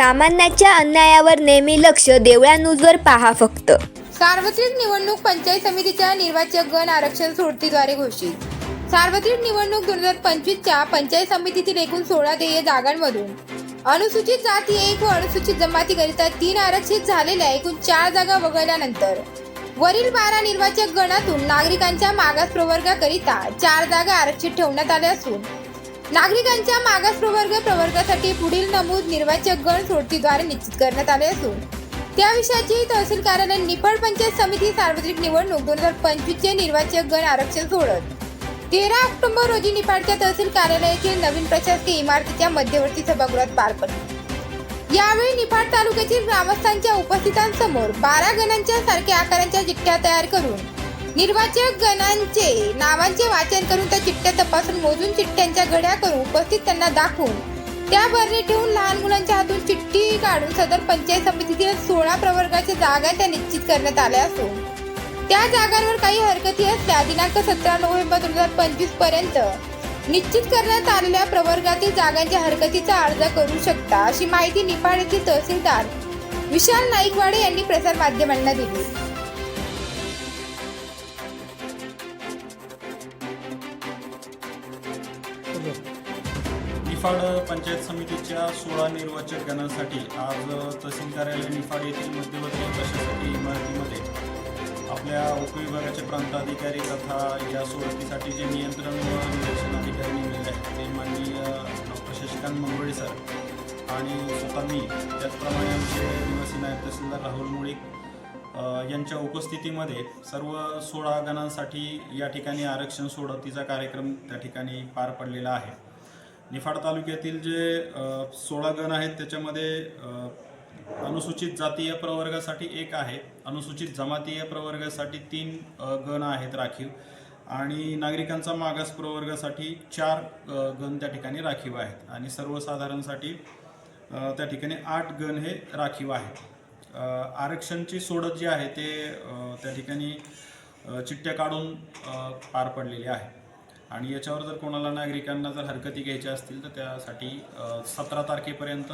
सामान्याच्या अन्यायावर नेहमी लक्ष देवळा पहा फक्त. सार्वत्रिक निवडणूक पंचायत समितीच्या निर्वाचक गण आरक्षण सोडतीद्वारे घोषित. सार्वत्रिक निवडणूक दोन हजार पंचवीसच्या पंचायत समितीतील एकूण सोळा देय जागांमधून. अनुसूचित जाती एक व अनुसूचित जमातीकरिता तीन आरक्षित झालेल्या एकूण चार जागा वगळल्यानंतर वरील बारा निर्वाचक गणातून नागरिकांच्या मागास प्रवर्गाकरिता चार जागा आरक्षित ठेवण्यात आल्या असून नागरिकांच्या मागास प्रवर्ग प्रवर्गासाठी पुढील नमूद निर्वाचक गण सोडतीद्वारे निश्चित करण्यात आले असून त्या विषयाची तहसील कार्यालय निफाड पंचायत समिती सार्वत्रिक निवडणूक दोन हजार पंचवीसचे निर्वाचक गण आरक्षण सोडत तेरा ऑक्टोबर रोजी निफाडच्या तहसील कार्यालयातील नवीन प्रशासकीय इमारतीच्या मध्यवर्ती सभागृहात पार पडली. यावेळी निफाड तालुक्यातील ग्रामस्थांच्या उपस्थितांसमोर बारा गणांच्या सारख्या आकारांच्या चिठ्ठ्या तयार करून निर्वाचक गणांचे नावांचे वाचन करून त्या चिठ्ठ्या तपासून मोजून चिठ्ठ्यांच्या घड्या करून उपस्थित त्यांना दाखवून त्या बरणी ठेवून लहान मुलांच्या हातून चिठ्ठी काढून सदर पंचायत समितीतील सोळा प्रवर्गाच्या जागा त्या निश्चित करण्यात आल्या असून त्या जागांवर काही हरकती असल्या दिनांक सतरा नोव्हेंबर दोन हजार पंचवीसपर्यंत निश्चित करण्यात आलेल्या प्रवर्गातील जागांच्या हरकतीचा अर्ज करू शकता अशी माहिती निफाड येथील तहसीलदार विशाल नाईकवाडे यांनी प्रसार माध्यमांना दिली. निफाड पंचायत समितीच्या सोळा निर्वाचक गणांसाठी आज तहसील कार्यालय निफाड येथील मध्यवर्ती प्रशासकीय इमारतीमध्ये आपल्या उपविभागाचे प्रांताधिकारी तथा या सोडतीसाठी जे नियंत्रण व निरीक्षण अधिकारी नेमलेले आहेत ते माननीय डॉक्टर शशिकांत मंगोळे सर आणि स्वतः मी. त्याचप्रमाणे आमचे निवासी नायब तहसीलदार राहुल मुळीक यांच्या उपस्थितीमध्ये सर्व सोळा गणांसाठी या ठिकाणी आरक्षण सोडतीचा कार्यक्रम त्या ठिकाणी पार पडलेला आहे. निफाड तालुक्यातील जे सोळा गण आहेत त्याच्यामध्ये अनुसूचित जातीय प्रवर्गासाठी एक आहे अनुसूचित जमातीय प्रवर्गासाठी तीन गण आहेत राखीव आणि नागरिकांचा मागास प्रवर्गासाठी चार गण त्या ठिकाणी राखीव आहेत आणि सर्वसाधारणसाठी त्या ठिकाणी आठ गण हे राखीव आहेत. आरक्षणची सोडत जी आहे ते त्या ठिकाणी चिठ्ठ्या काढून पार पडलेली आहे. आणि याच्यावर जर कोणाला नागरिकांना जर हरकती घ्यायच्या असतील तर त्यासाठी सतरा तारखेपर्यंत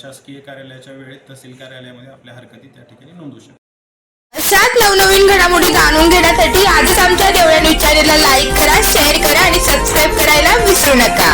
शासकीय कार्यालयाच्या वेळेत तहसील कार्यालयामध्ये आपल्या हरकती त्या ठिकाणी नोंदवू शकतो. सात नवनवीन घडामोडी जाणून घेण्यासाठी आजच आमच्या देवळ्या न्यूज चॅनेलला लाईक करा शेअर करा आणि सबस्क्राईब करायला विसरू नका.